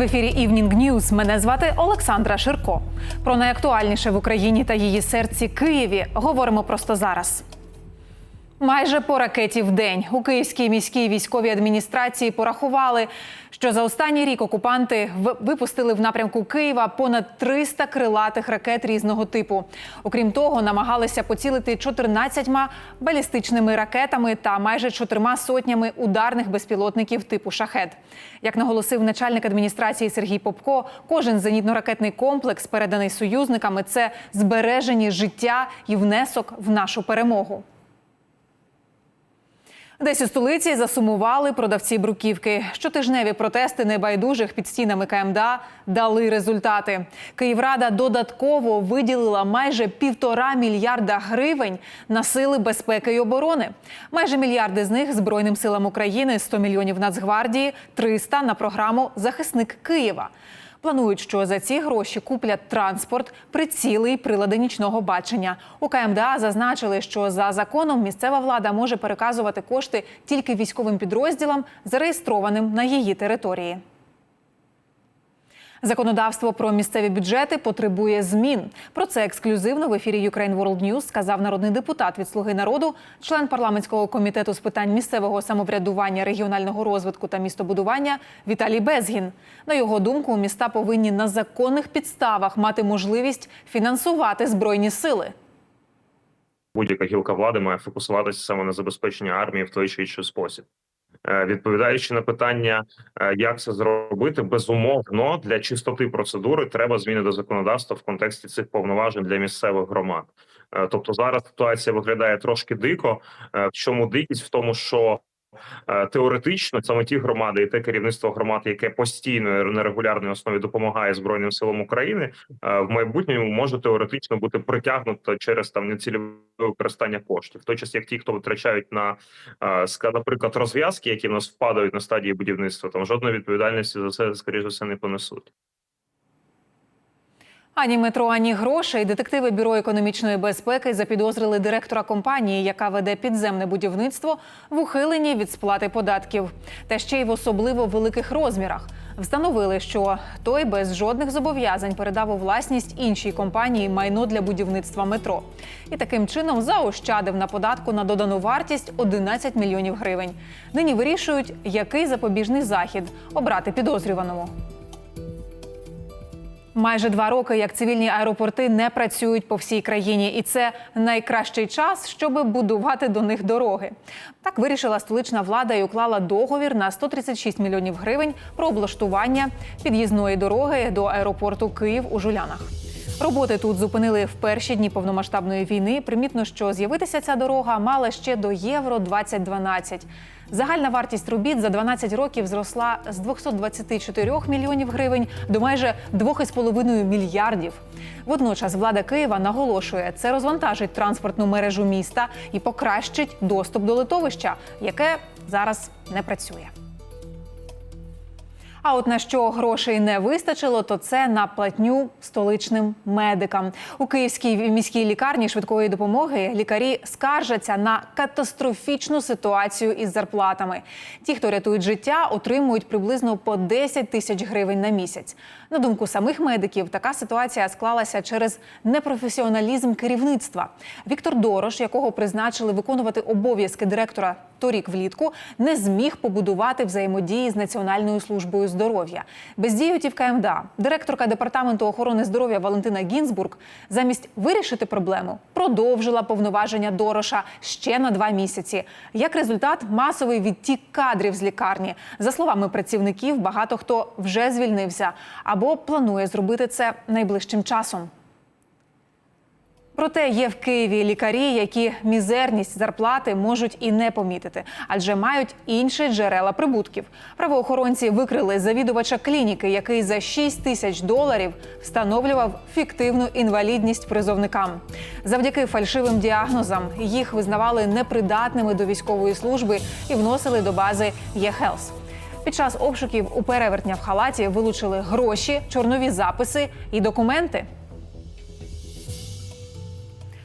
В ефірі Evening News мене звати Олександра Ширко. Про найактуальніше в Україні та її серці Києві говоримо просто зараз. Майже по ракеті в день у Київській міській військовій адміністрації порахували, що за останній рік окупанти випустили в напрямку Києва понад 300 крилатих ракет різного типу. Окрім того, намагалися поцілити 14 балістичними ракетами та майже чотирма сотнями ударних безпілотників типу шахет. Як наголосив начальник адміністрації Сергій Попко, кожен зенітно-ракетний комплекс, переданий союзниками, це збережені життя і внесок в нашу перемогу. Десь у столиці засумували продавці бруківки. Щотижневі протести небайдужих під стінами КМДА дали результати. Київрада додатково виділила майже півтора мільярда гривень на сили безпеки і оборони. Майже мільярди з них збройним силам України, 100 мільйонів Нацгвардії, 300 на програму Захисник Києва. Планують, що за ці гроші куплять транспорт, приціли і прилади нічного бачення. У КМДА зазначили, що за законом місцева влада може переказувати кошти тільки військовим підрозділам, зареєстрованим на її території. Законодавство про місцеві бюджети потребує змін. Про це ексклюзивно в ефірі Ukraine World News сказав народний депутат від Слуги народу, член парламентського комітету з питань місцевого самоврядування, регіонального розвитку та містобудування Віталій Безгін. На його думку, міста повинні на законних підставах мати можливість фінансувати збройні сили. будь-яка гілка влади має фокусуватися саме на забезпеченні армії в той чи інший спосіб. Е, Відповідаючи на питання, е, як це зробити, безумовно для чистоти процедури треба зміни до законодавства в контексті цих повноважень для місцевих громад. Е, Тобто зараз ситуація виглядає трошки дико. В чому дикість? В тому, що теоретично саме ті громади і те керівництво громад, яке постійно на регулярній основі допомагає збройним силам України, е, в майбутньому може теоретично бути притягнуто через там нецільове використання коштів. В той час, як ті, хто витрачають на е, наприклад, розв'язки, які в нас впадають на стадії будівництва, там жодної відповідальності за це скоріш за все не понесуть. Ані метро, ані грошей. Детективи бюро економічної безпеки запідозрили директора компанії, яка веде підземне будівництво, в ухиленні від сплати податків, та ще й в особливо великих розмірах. Встановили, що той без жодних зобов'язань передав у власність іншій компанії майно для будівництва метро, і таким чином заощадив на податку на додану вартість 11 мільйонів гривень. Нині вирішують, який запобіжний захід обрати підозрюваному. Майже два роки, як цивільні аеропорти не працюють по всій країні, і це найкращий час, щоб будувати до них дороги. Так вирішила столична влада і уклала договір на 136 мільйонів гривень про облаштування під'їзної дороги до аеропорту Київ у Жулянах. Роботи тут зупинили в перші дні повномасштабної війни. Примітно, що з'явитися ця дорога мала ще до євро 2012. Загальна вартість робіт за 12 років зросла з 224 мільйонів гривень до майже 2,5 мільярдів. Водночас влада Києва наголошує, це розвантажить транспортну мережу міста і покращить доступ до литовища, яке зараз не працює. А от на що грошей не вистачило, то це на платню столичним медикам. У київській міській лікарні швидкої допомоги лікарі скаржаться на катастрофічну ситуацію із зарплатами. Ті, хто рятують життя, отримують приблизно по 10 тисяч гривень на місяць. На думку самих медиків, така ситуація склалася через непрофесіоналізм керівництва. Віктор Дорош, якого призначили виконувати обов'язки директора торік влітку, не зміг побудувати взаємодії з Національною службою здоров'я. Бездіютів КМДА, директорка департаменту охорони здоров'я Валентина Гінзбург, замість вирішити проблему, продовжила повноваження Дороша ще на два місяці. Як результат, масовий відтік кадрів з лікарні. За словами працівників, багато хто вже звільнився або планує зробити це найближчим часом. Проте є в Києві лікарі, які мізерність зарплати можуть і не помітити, адже мають інші джерела прибутків. Правоохоронці викрили завідувача клініки, який за 6 тисяч доларів встановлював фіктивну інвалідність призовникам. Завдяки фальшивим діагнозам їх визнавали непридатними до військової служби і вносили до бази ЄХЕЛС. Під час обшуків у перевертня в халаті вилучили гроші, чорнові записи і документи.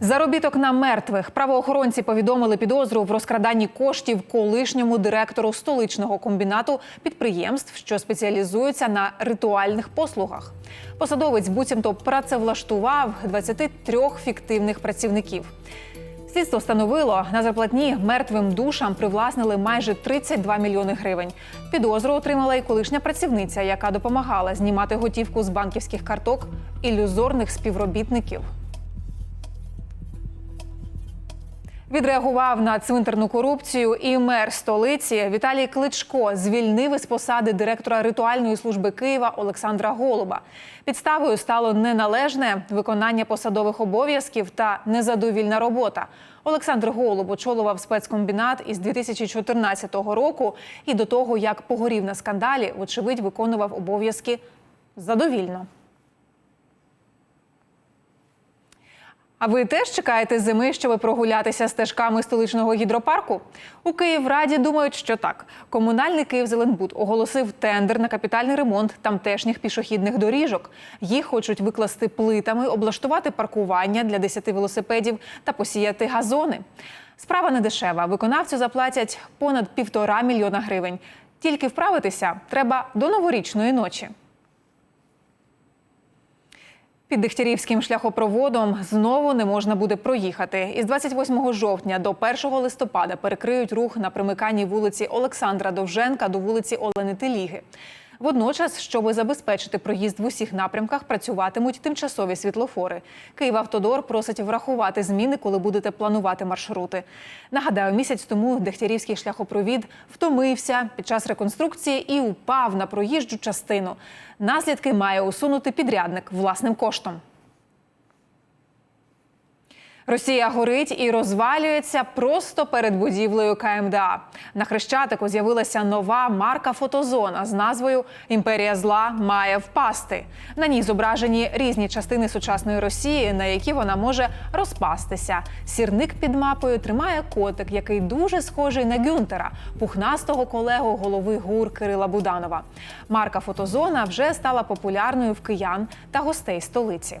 Заробіток на мертвих правоохоронці повідомили підозру в розкраданні коштів колишньому директору столичного комбінату підприємств, що спеціалізуються на ритуальних послугах. Посадовець буцімто працевлаштував 23 фіктивних працівників. Слідство встановило на зарплатні мертвим душам привласнили майже 32 мільйони гривень. Підозру отримала і колишня працівниця, яка допомагала знімати готівку з банківських карток ілюзорних співробітників. Відреагував на цвинтарну корупцію і мер столиці Віталій Кличко звільнив із посади директора ритуальної служби Києва Олександра Голуба. Підставою стало неналежне виконання посадових обов'язків та незадовільна робота. Олександр Голуб очолював спецкомбінат із 2014 року і до того, як погорів на скандалі, вочевидь виконував обов'язки задовільно. А ви теж чекаєте зими, щоб прогулятися стежками столичного гідропарку? У Київраді думають, що так. Комунальний Київзеленбуд оголосив тендер на капітальний ремонт тамтешніх пішохідних доріжок. Їх хочуть викласти плитами, облаштувати паркування для 10 велосипедів та посіяти газони. Справа не дешева. Виконавцю заплатять понад півтора мільйона гривень. Тільки вправитися треба до новорічної ночі. Під Дегтярівським шляхопроводом знову не можна буде проїхати. Із 28 жовтня до 1 листопада перекриють рух на примиканні вулиці Олександра Довженка до вулиці Олени Теліги. Водночас, щоб забезпечити проїзд в усіх напрямках, працюватимуть тимчасові світлофори. Київавтодор просить врахувати зміни, коли будете планувати маршрути. Нагадаю, місяць тому Дегтярівський шляхопровід втомився під час реконструкції і упав на проїжджу частину. Наслідки має усунути підрядник власним коштом. Росія горить і розвалюється просто перед будівлею КМДА. На хрещатику з'явилася нова марка фотозона з назвою Імперія зла має впасти. На ній зображені різні частини сучасної Росії, на які вона може розпастися. Сірник під мапою тримає котик, який дуже схожий на Гюнтера, пухнастого колегу голови ГУР Кирила Буданова. Марка фотозона вже стала популярною в киян та гостей столиці.